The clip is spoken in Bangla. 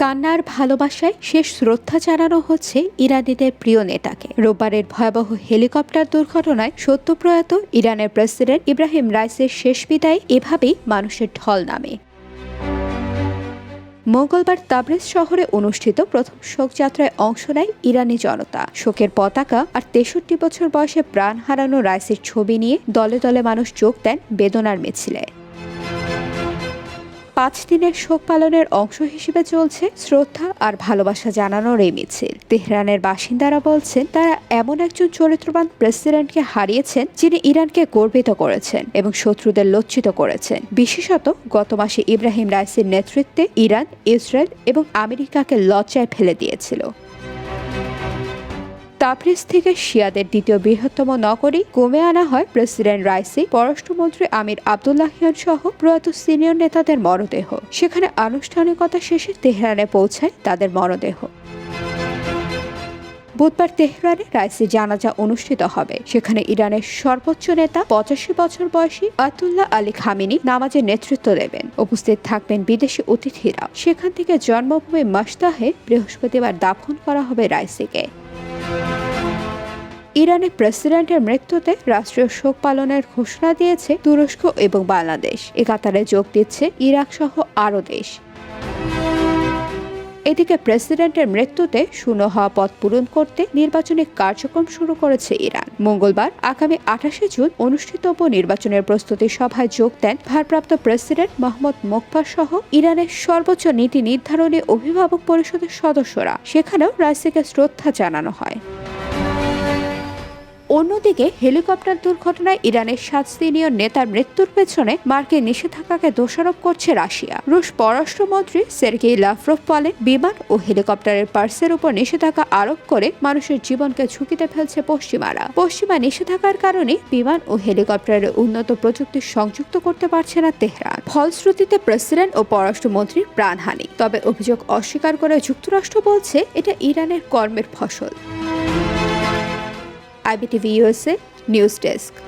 কান্নার ভালোবাসায় শেষ শ্রদ্ধা জানানো হচ্ছে ইরানিদের প্রিয় নেতাকে। রোববারের ভয়াবহ হেলিকপ্টার দুর্ঘটনায় সত্যপ্রয়াত ইরানের প্রেসিডেন্ট ইব্রাহিম রাইসের শেষ বিদায় এভাবেই মানুষের ঢল নামে। মঙ্গলবার তাবরেজ শহরে অনুষ্ঠিত প্রথম শোকযাত্রায় অংশ নেয় ইরানি জনতা। শোকের পতাকা আর তেষট্টি বছর বয়সে প্রাণ হারানো রাইসের ছবি নিয়ে দলে দলে মানুষ যোগ দেন বেদনার মিছিলে। পাঁচ দিনের শোক পালনের অংশ হিসেবে চলছে শ্রদ্ধা আর ভালোবাসা জানানোর এই মিছিল। তেহরানের বাসিন্দারা বলছেন, তারা এমন একজন চরিত্রবান প্রেসিডেন্টকে হারিয়েছেন যিনি ইরানকে গর্বিত করেছেন এবং শত্রুদের লজ্জিত করেছেন। বিশেষত গত মাসে ইব্রাহিম রাইসির নেতৃত্বে ইরান, ইসরায়েল এবং আমেরিকাকে লজ্জায় ফেলে দিয়েছিল। তাবরিজ থেকে শিয়াদের দ্বিতীয় বৃহত্তম নগরী কমে আনা হয় প্রেসিডেন্ট রাইসি, পররাষ্ট্রমন্ত্রী আমির আবদুল্লাহিয়ান সহ প্রয়াত সিনিয়র নেতাদের মরদেহ। সেখানে আনুষ্ঠানিকতা শেষে তেহরানে পৌঁছায় তাদের মরদেহ। বুধবার তেহরানে রাইসি জানাজা অনুষ্ঠিত হবে। সেখানে ইরানের সর্বোচ্চ নেতা, পঁচাশি বছর বয়সী আতুল্লাহ আলী খামিনি নামাজের নেতৃত্ব দেবেন। উপস্থিত থাকবেন বিদেশি অতিথিরা। সেখান থেকে জন্মভূমি মাস্তাহে বৃহস্পতিবার দাফন করা হবে রাইসিকে। ইরানের প্রেসিডেন্টের মৃত্যুতে রাষ্ট্রীয় শোক পালনের ঘোষণা দিয়েছে তুরস্ক এবং বাংলাদেশ। এ কাতারে যোগ দিচ্ছে ইরাক সহ আরও দেশ। এদিকে প্রেসিডেন্টের মৃত্যুতে শূন্য হওয়া পদ পূরণ করতে নির্বাচনী কার্যক্রম শুরু করেছে ইরান। মঙ্গলবার আগামী আঠাশে জুন অনুষ্ঠিতব্য নির্বাচনের প্রস্তুতি সভায় যোগ দেন ভারপ্রাপ্ত প্রেসিডেন্ট মোহাম্মদ মোকবার সহ ইরানের সর্বোচ্চ নীতি নির্ধারণী অভিভাবক পরিষদের সদস্যরা। সেখানেও রাইসিকে শ্রদ্ধা জানানো হয়। অন্যদিকে হেলিকপ্টার দুর্ঘটনায় ইরানের সাত সিনিয়র নেতার মৃত্যুর পেছনে মার্কিন নিষেধাজ্ঞাকে দোষারোপ করছে রাশিয়া। রুশ পররাষ্ট্রমন্ত্রী সের্গেই লাভরভ বলেন, বিমান ও হেলিকপ্টারের পার্সের উপর নিষেধাজ্ঞা আরোপ করে মানুষের জীবনকে ঝুঁকিতে ফেলছে পশ্চিমারা। পশ্চিমা নিষেধাজ্ঞার কারণে বিমান ও হেলিকপ্টারের উন্নত প্রযুক্তি সংযুক্ত করতে পারছে না তেহরান। ফলশ্রুতিতে প্রেসিডেন্ট ও পররাষ্ট্রমন্ত্রীর প্রাণহানি। তবে অভিযোগ অস্বীকার করে যুক্তরাষ্ট্র বলছে, এটা ইরানের কর্মের ফসল। आईबीटी से न्यूज़ डेस्क।